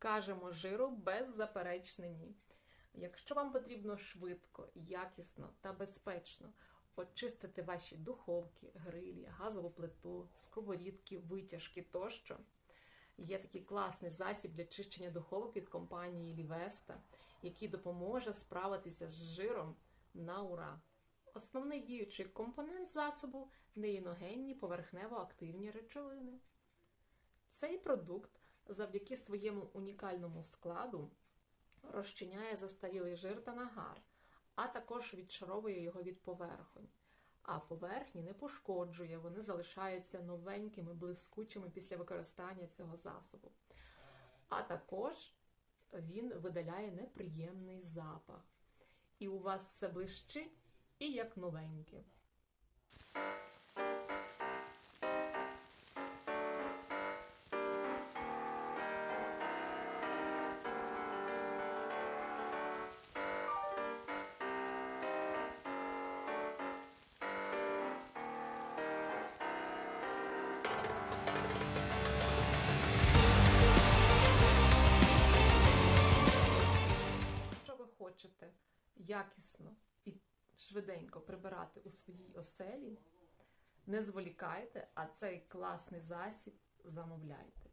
Кажемо жиру беззаперечне ні. Якщо вам потрібно швидко, якісно та безпечно очистити ваші духовки, грилі, газову плиту, сковорідки, витяжки тощо, є такий класний засіб для чищення духовок від компанії Лівеста, який допоможе справитися з жиром на ура. Основний діючий компонент засобу неїногенні поверхнево-активні речовини. Цей продукт завдяки своєму унікальному складу розчиняє застарілий жир та нагар, а також відшаровує його від поверхонь. А поверхні не пошкоджує, вони залишаються новенькими, блискучими після використання цього засобу. А також він видаляє неприємний запах. І у вас все блищить і як новеньке. Хочете якісно і швиденько прибирати у своїй оселі, не зволікайте, а цей класний засіб замовляйте.